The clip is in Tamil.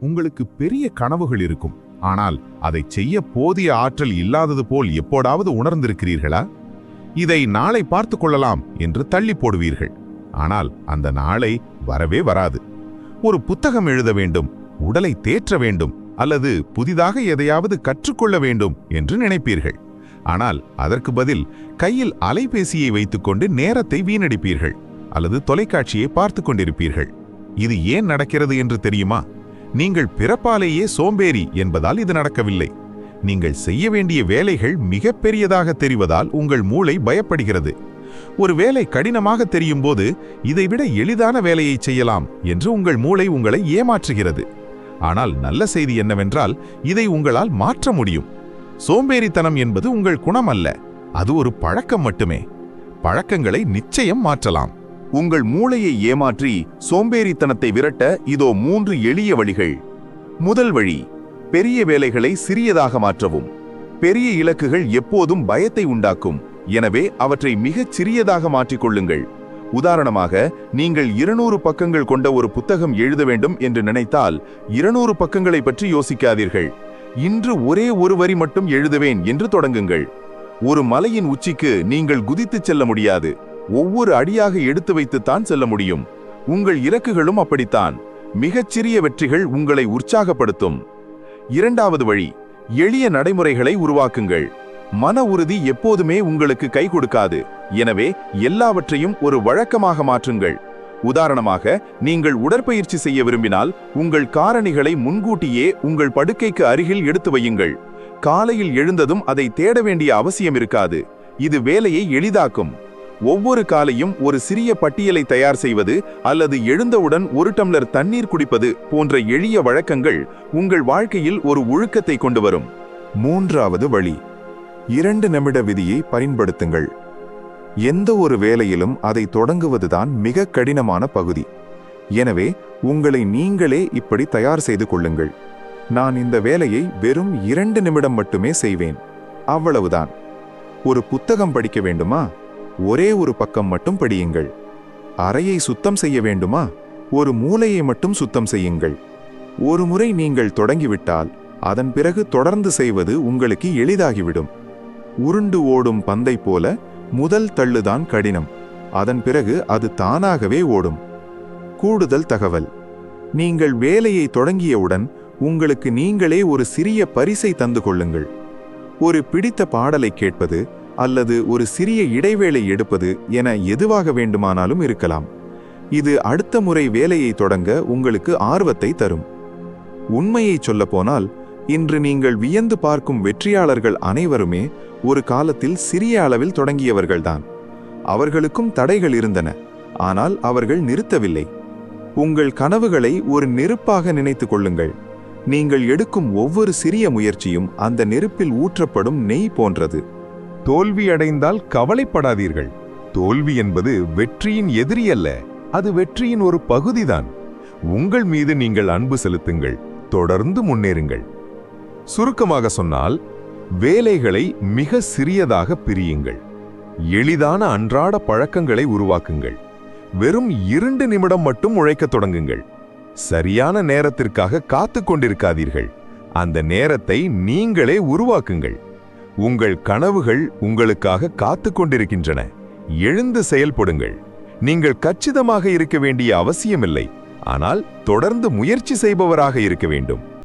உங்களுக்கு பெரிய கனவுகள் இருக்கும். ஆனால் அதை செய்ய போதிய ஆற்றல் இல்லாதது போல் எப்போடாவது உணர்ந்திருக்கிறீர்களா? இதை நாளை பார்த்து கொள்ளலாம் என்று தள்ளி போடுவீர்கள். ஆனால் அந்த நாளை வரவே வராது. ஒரு புத்தகம் எழுத வேண்டும் உடலை தேற்ற வேண்டும் அல்லது புதிதாக எதையாவது கற்றுக்கொள்ள வேண்டும் என்று நினைப்பீர்கள். ஆனால் அதற்கு பதில் கையில் அலைபேசியை வைத்துக்கொண்டு நேரத்தை வீணடிப்பீர்கள் அல்லது தொலைக்காட்சியை பார்த்து கொண்டிருப்பீர்கள். இது ஏன் நடக்கிறது என்று தெரியுமா? நீங்கள் பிறப்பாலேயே சோம்பேறி என்பதால் இது நடக்கவில்லை. நீங்கள் செய்ய வேண்டிய வேலைகள் மிக பெரியதாக தெரிவதால் உங்கள் மூளை பயப்படுகிறது. ஒரு வேலை கடினமாக தெரியும் போது இதைவிட எளிதான வேலையை செய்யலாம் என்று உங்கள் மூளை உங்களை ஏமாற்றுகிறது. ஆனால் நல்ல செய்தி என்னவென்றால் இதை உங்களால் மாற்ற முடியும். சோம்பேறித்தனம் என்பது உங்கள் குணம் அல்ல அது ஒரு பழக்கம் மட்டுமே. பழக்கங்களை நிச்சயம் மாற்றலாம். உங்கள் மூளையை ஏமாற்றி சோம்பேறித்தனத்தை விரட்ட இதோ மூன்று எளிய வழிகள். முதல் வழி பெரிய வேலைகளை சிறியதாக மாற்றவும். பெரிய இலக்குகள் எப்போதும் பயத்தை உண்டாக்கும். எனவே அவற்றை மிகச் சிறியதாக மாற்றிக்கொள்ளுங்கள் உதாரணமாக நீங்கள் இருநூறு பக்கங்கள் கொண்ட ஒரு புத்தகம் எழுத வேண்டும் என்று நினைத்தால் இருநூறு பக்கங்களை பற்றி யோசிக்காதீர்கள். இன்று ஒரே ஒரு வரி மட்டும் எழுதுவேன் என்று தொடங்குங்கள். ஒரு மலையின் உச்சிக்கு நீங்கள் குதித்துச் செல்ல முடியாது. ஒவ்வொரு அடியாக எடுத்து வைத்துத்தான் செல்ல முடியும். உங்கள் இலக்குகளும் அப்படித்தான். மிகச்சிறிய வெற்றிகள் உங்களை உற்சாகப்படுத்தும். இரண்டாவது வழி எளிய நடைமுறைகளை உருவாக்குங்கள். மன உறுதி எப்போதுமே உங்களுக்கு கை கொடுக்காது. எனவே எல்லாவற்றையும் ஒரு வழக்கமாக மாற்றுங்கள். உதாரணமாக நீங்கள் உடற்பயிற்சி செய்ய விரும்பினால் உங்கள் காரணிகளை முன்கூட்டியே உங்கள் படுக்கைக்கு அருகில் எடுத்து வையுங்கள். காலையில் எழுந்ததும் அதை தேட வேண்டிய அவசியம் இருக்காது. இது வேலையை எளிதாக்கும். ஒவ்வொரு காலையும் ஒரு சிறிய பட்டியலை தயார் செய்வது அல்லது எழுந்தவுடன் ஒரு டம்ளர் தண்ணீர் குடிப்பது போன்ற எளிய வழக்கங்கள் உங்கள் வாழ்க்கையில் ஒரு ஒழுக்கத்தை கொண்டு வரும். மூன்றாவது வழி. இரண்டு நிமிட விதியை பயன்படுத்துங்கள். எந்த ஒரு வேலையிலும் அதை தொடங்குவதுதான் மிக கடினமான பகுதி. எனவே உங்களை நீங்களே இப்படி தயார் செய்து கொள்ளுங்கள். நான் இந்த வேலையை வெறும் இரண்டு நிமிடம் மட்டுமே செய்வேன். அவ்வளவுதான். ஒரு புத்தகம் படிக்க வேண்டுமா? ஒரே ஒரு பக்கம் மட்டும் படியுங்கள். அறையை சுத்தம் செய்ய வேண்டுமா? ஒரு மூலையை மட்டும் சுத்தம் செய்யுங்கள். ஒரு முறை நீங்கள் தொடங்கிவிட்டால் அதன் பிறகு தொடர்ந்து செய்வது உங்களுக்கு எளிதாகிவிடும். உருண்டு ஓடும் பந்தை போல முதல் தள்ளுதான் கடினம். அதன் பிறகு அது தானாகவே ஓடும். கூடுதல் தகவல். நீங்கள் வேலையை தொடங்கியவுடன் உங்களுக்கு நீங்களே ஒரு சிறிய பரிசை தந்து கொள்ளுங்கள். ஒரு பிடித்த பாடலை கேட்பது அல்லது ஒரு சிறிய இடைவேளை எடுப்பது என எதுவாக வேண்டுமானாலும் இருக்கலாம். இது அடுத்த முறை வேலையை தொடங்க உங்களுக்கு ஆர்வத்தை தரும். உண்மையை சொல்லப்போனால் இன்று நீங்கள் வியந்து பார்க்கும் வெற்றியாளர்கள் அனைவருமே ஒரு காலத்தில் சிறிய அளவில் தொடங்கியவர்கள்தான். அவர்களுக்கும் தடைகள் இருந்தன ஆனால் அவர்கள் நிறுத்தவில்லை. உங்கள் கனவுகளை ஒரு நெருப்பாக நினைத்துக் கொள்ளுங்கள். நீங்கள் எடுக்கும் ஒவ்வொரு சிறிய முயற்சியும் அந்த நெருப்பில் ஊற்றப்படும் நெய் போன்றது. தோல்வியடைந்தால் கவலைப்படாதீர்கள். தோல்வி என்பது வெற்றியின் எதிரி அல்ல அது வெற்றியின் ஒரு பகுதிதான். உங்கள் மீது நீங்கள் அன்பு செலுத்துங்கள் தொடர்ந்து முன்னேறுங்கள். சுருக்கமாக சொன்னால் வேலைகளை மிக சிறியதாக பிரியுங்கள். எளிதான அன்றாட பழக்கங்களை உருவாக்குங்கள். வெறும் இரண்டு நிமிடம் மட்டும் உழைக்கத் தொடங்குங்கள். சரியான நேரத்திற்காக காத்து கொண்டிருக்காதீர்கள். அந்த நேரத்தை நீங்களே உருவாக்குங்கள். உங்கள் கனவுகள் உங்களுக்காக காத்து கொண்டிருக்கின்றன. எழுந்து செயல்படுங்கள். நீங்கள் கச்சிதமாக இருக்க வேண்டிய அவசியமில்லை. ஆனால் தொடர்ந்து முயற்சி செய்பவராக இருக்க வேண்டும்.